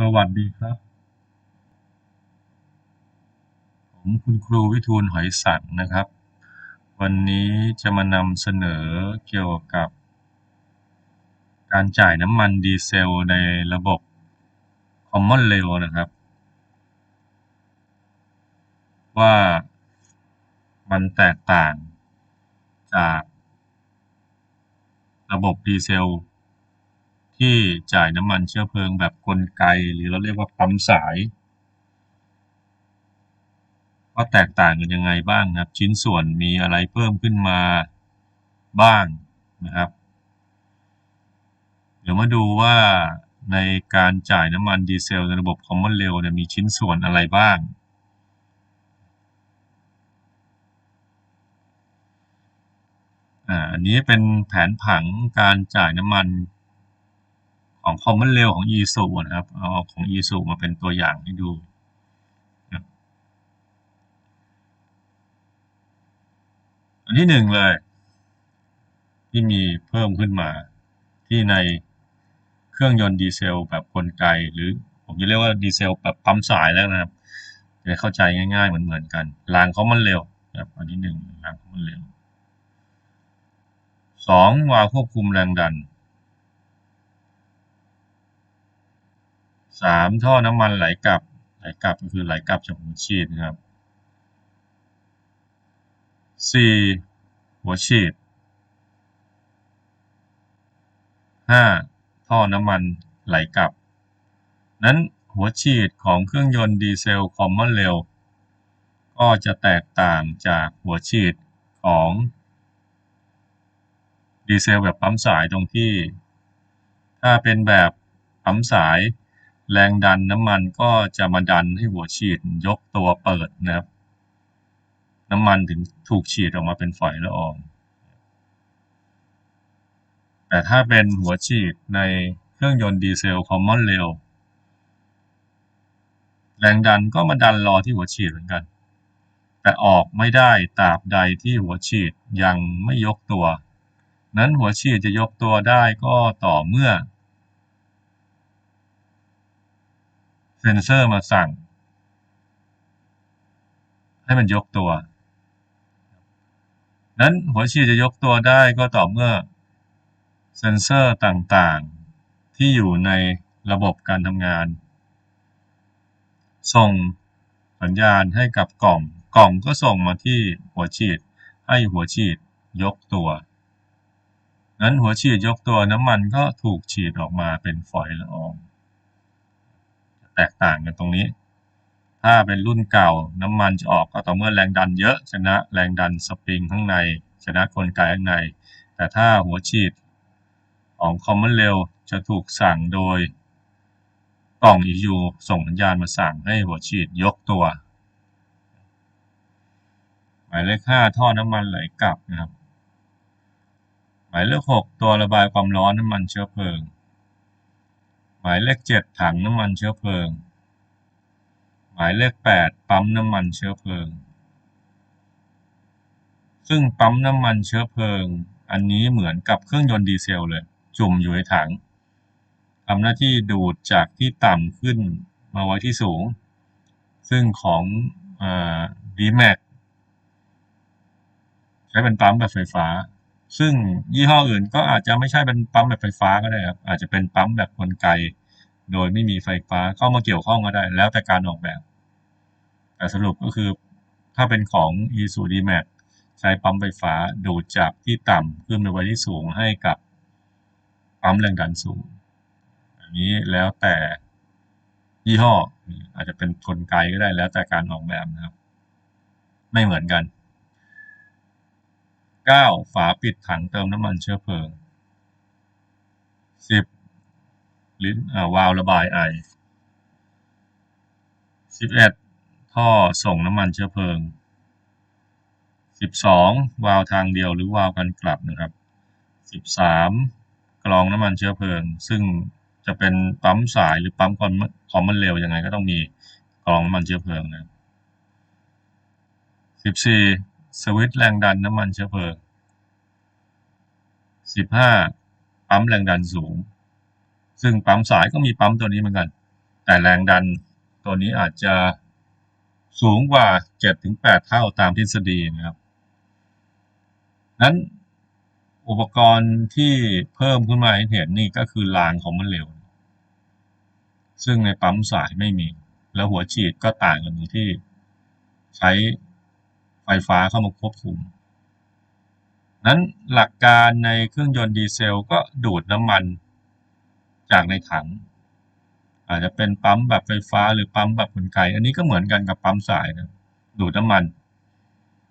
สวัสดีครับ ผมคุณครูวิทูลหอยสังนะครับ วันนี้จะมานำเสนอเกี่ยวกับ การจ่ายน้ำมันดีเซลในระบบ Common Rail นะครับ ว่ามันแตกต่างจากระบบดีเซล ที่จ่ายน้ำมันเชื้อเพลิงแบบกลไก หรือเราเรียกว่าปั๊มสาย ว่าแตกต่างกันยังไงบ้างครับ ชิ้นส่วนมีอะไรเพิ่มขึ้นมาบ้างนะครับ เดี๋ยวมาดูว่าในการจ่ายน้ำมันดีเซลในระบบ Common Rail เนี่ยมีชิ้นส่วนอะไรบ้างอ่าอันนี้เป็นแผนผังการจ่ายน้ำมัน ของ Common Rail ของ ESU นะครับ เอาของ ESU มาเป็นตัวอย่างให้ดูอันที่หนึ่งเลย ที่มีเพิ่มขึ้นมา ที่ในเครื่องยนต์ดีเซลแบบกลไก หรือผมจะเรียกว่าดีเซลแบบปั๊มสายแล้วนะครับจะเข้าใจง่ายๆเหมือนๆกันรางเขามันเร็วครับอันที่หนึ่งรางเขามันเร็วสองวาควบคุมแรงดัน สามท่อน้ำมันไหลกลับ ไหลกลับก็คือไหลกลับจากหัวฉีดนะครับสี่หัวฉีดห้าท่อน้ำมันไหลกลับ นั้นหัวฉีดของเครื่องยนต์ดีเซลคอมมอนเรลก็จะแตกต่างจากหัวฉีดของดีเซลแบบปั๊มสายตรงที่ ถ้าเป็นแบบปั๊มสาย แรงดันน้ำมันก็จะมาดันให้หัวฉีดยกตัวเปิดนะครับ น้ำมันถึงถูกฉีดออกมาเป็นฝอยละออง แต่ถ้าเป็นหัวฉีดในเครื่องยนต์ดีเซลคอมมอนเรลแรงดันก็มาดันรอที่หัวฉีดเหมือนกัน แต่ออกไม่ได้ตราบใดที่หัวฉีดยังไม่ยกตัว นั้นหัวฉีดจะยกตัวได้ก็ต่อเมื่อ เซนเซอร์มาสั่ง ให้มันยกตัว นั้นหัวฉีดจะยกตัวได้ก็ต่อเมื่อเซนเซอร์ต่างๆ ที่อยู่ในระบบการทำงาน ส่งสัญญาณให้กับกล่อง กล่องก็ส่งมาที่หัวฉีด ให้หัวฉีดยกตัว นั้นหัวฉีดยกตัวน้ำมันก็ถูกฉีดออกมาเป็นฝอยละออง แตกต่างกันตรงนี้ ถ้าเป็นรุ่นเก่าน้ำมันจะออกก็ต่อเมื่อแรงดันเยอะชนะแรงดันสปริงข้างใน ชนะกลไกข้างใน แต่ถ้าหัวฉีดของ Common Rail จะถูกสั่งโดยกล่อง ECU ส่งสัญญาณมาสั่งให้หัวฉีดยกตัว หมายเลขห้าท่อน้ำมันไหลกลับนะครับ หมายเลขหกตัวระบายความร้อนน้ำมันเชื้อเพลิง หมายเลขเจ็ดถังน้ำมันเชื้อเพลิง หมายเลขแปดปั๊มน้ำมันเชื้อเพลิง ซึ่งปั๊มน้ำมันเชื้อเพลิง อันนี้เหมือนกับเครื่องยนต์ดีเซลเลย จุ่มอยู่ในถังทำหน้าที่ดูดจากที่ต่ำขึ้นมาไว้ที่สูง ซึ่งของดีแม็กใช้เป็นปั๊มแบบไฟฟ้า ซึ่งยี่ห้ออื่นก็อาจจะไม่ใช่เป็นปั๊มแบบไฟฟ้าก็ได้ครับ อาจจะเป็นปั๊มแบบกลไก โดยไม่มีไฟฟ้าเข้ามาเกี่ยวข้องก็ได้ แล้วแต่การออกแบบ แต่สรุปก็คือถ้าเป็นของ e s u d m a x ใช้ปั๊มไฟฟ้าดูดจากที่ต่ำขึ้นไปไว้ที่สูงให้กับปั๊มแรงดันสูง อันนี้แล้วแต่ยี่ห้ออาจจะเป็นกลไกก็ได้แล้วแต่การออกแบบนะครับ ไม่เหมือนกัน 9. ฝาปิดถังเติมน้ำมันเชื้อเพลิง 10. ลิ้นวาล์วระบายไอ 11. ท่อส่งน้ำมันเชื้อเพลิง 12. วาล์วทางเดียวหรือวาล์วกันกลับนะครับ 13. กรองน้ำมันเชื้อเพลิง ซึ่งจะเป็นปั๊มสายหรือปั๊มคอมคอมมันเร็วยังไงก็ต้องมีกรองน้ำมันเชื้อเพลิงนะ 14. สวิตช์แรงดันน้ำมันเชื้อเพลิง 15. ปั๊มแรงดันสูง ซึ่งปั๊มสายก็มีปั๊มตัวนี้เหมือนกัน แต่แรงดันตัวนี้อาจจะสูงกว่า 7-8 เท่าตามทฤษฎีนะครับ นั้นอุปกรณ์ที่เพิ่มขึ้นมาให้เห็นนี่ก็คือรางของมันเร็ว ซึ่งในปั๊มสายไม่มี แล้วหัวฉีดก็ต่างกันที่ใช้ ไฟฟ้าเข้ามาควบคุม นั้นหลักการในเครื่องยนต์ดีเซลก็ดูดน้ำมันจากในถัง อาจจะเป็นปั๊มแบบไฟฟ้าหรือปั๊มแบบกลไก อันนี้ก็เหมือนกันกับปั๊มสายนะดูดน้ำมัน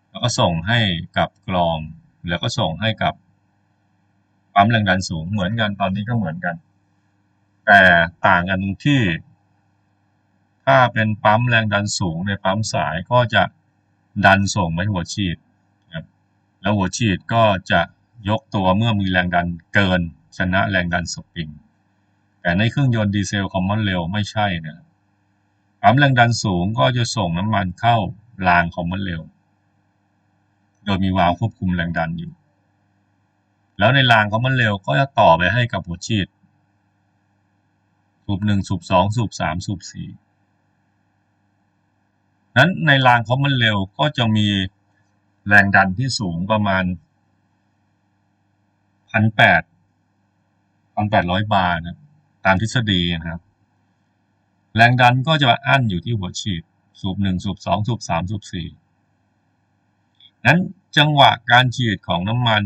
แล้วก็ส่งให้กับกรอง แล้วก็ส่งให้กับปั๊มแรงดันสูงเหมือนกันตอนนี้ก็เหมือนกัน แต่ต่างกันตรงที่ ถ้าเป็นปั๊มแรงดันสูงในปั๊มสายก็จะ ดันส่งไปหัวฉีดครับแล้วหัวฉีดก็จะยกตัวเมื่อมีแรงดันเกินชนะแรงดันสปริง แต่ในเครื่องยนต์ดีเซลคอมมอนเร็วไม่ใช่นะปั๊มแรงดันสูงก็จะส่งน้ำมันเข้ารางคอมมอนเร็วโดยมีวาล์วควบคุมแรงดันอยู่ แล้วในรางคอมมอนเร็วก็จะต่อไปให้กับหัวฉีดสูบหนึ่งสูบสองสูบสามสูบสี่ นั้นในรางคอมมอนเร็วก็จะมีแรงดันที่สูงประมาณพันแปดพันแปดร้อยบาร์นะตามทฤษฎีนะครับ แรงดันก็จะอั้นอยู่ที่หัวฉีด สูบหนึ่งสูบสองสูบสามสูบสี่นั้นจังหวะการฉีดของน้ำมัน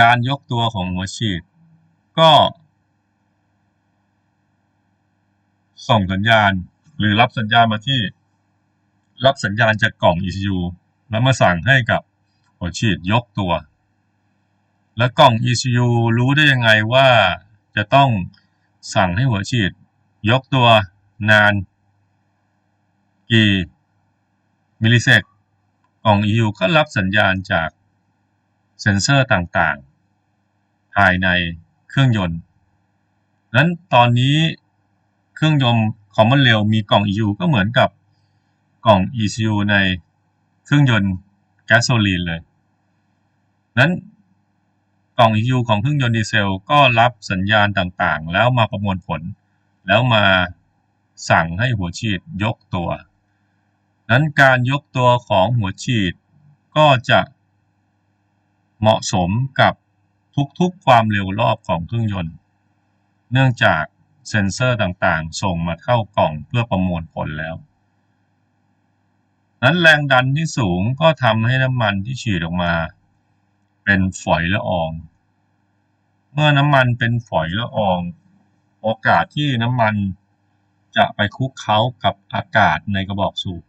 การยกตัวของหัวฉีด ก็ ส่งสัญญาณ หรือรับสัญญาณมาที่ รับสัญญาณจากกล่อง ECU แล้วมาสั่งให้กับหัวฉีดยกตัว แล้วกล่อง ECU รู้ได้ยังไงว่าจะต้องสั่งให้หัวฉีด ยกตัวนาน กี่มิลลิเซกกล่อง ECU ก็รับสัญญาณจากเซ็นเซอร์ต่างๆ ภายในเครื่องยนต์ นั้นตอนนี้เครื่องยนต์ คอมมอนเร็วมีกล่อง ECU ก็เหมือนกับกล่อง ECU ในเครื่องยนต์แก๊สโซลีนเลย นั้นกล่อง ECU ของเครื่องยนต์ดีเซลก็รับสัญญาณต่างๆ แล้วมาประมวลผล แล้วมาสั่งให้หัวฉีดยกตัว นั้นการยกตัวของหัวฉีดก็จะเหมาะสมกับทุกๆความเร็วรอบของเครื่องยนต์ เนื่องจาก เซนเซอร์ต่างๆ ส่งมาเข้ากล่องเพื่อประมวลผลแล้ว นั้นแรงดันที่สูงก็ทำให้น้ำมันที่ฉีดออกมา เป็นฝอยละออง เมื่อน้ำมันเป็นฝอยละออง โอกาสที่น้ำมันจะไปคุกเค้ากับอากาศในกระบอกสูบ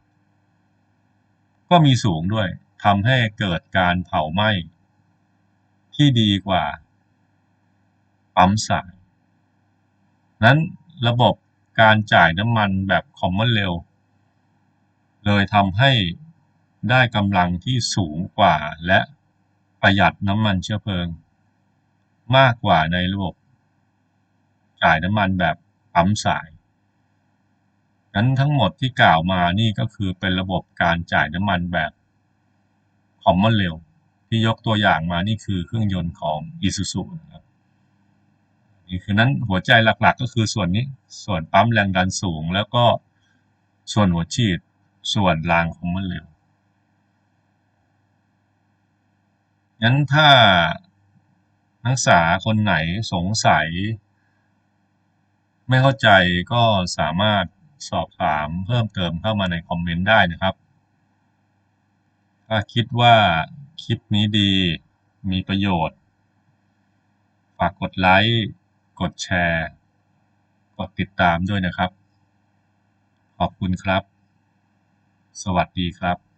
ก็มีสูงด้วยทำให้เกิดการเผาไหม้ที่ดีกว่าปั๊มสาย นั้นระบบการจ่ายน้ำมันแบบคอมมอนเร็วเลยทำให้ได้กำลังที่สูงกว่าและประหยัดน้ำมันเชื้อเพลิง มากกว่าในระบบจ่ายน้ำมันแบบปั๊มสาย นั้นทั้งหมดที่กล่าวมานี่ก็คือเป็นระบบการจ่ายน้ำมันแบบคอมมอนเร็วที่ยกตัวอย่างมานี่คือเครื่องยนต์ของ Isuzu นะครับ นี่คือนั้นหัวใจหลักๆ ก็คือส่วนนี้ส่วนปั๊มแรงดันสูง แล้วก็ส่วนหัวฉีด ส่วนรางคอมมอนเร็วงั้นถ้านักศึกษาคนไหนสงสัย ไม่เข้าใจก็สามารถสอบถามเพิ่มเติมเข้ามาในคอมเมนต์ได้นะครับ ถ้าคิดว่าคลิปนี้ดีมีประโยชน์ ฝากกดไลค์ กดแชร์ กดติดตามด้วยนะครับ ขอบคุณครับ สวัสดีครับ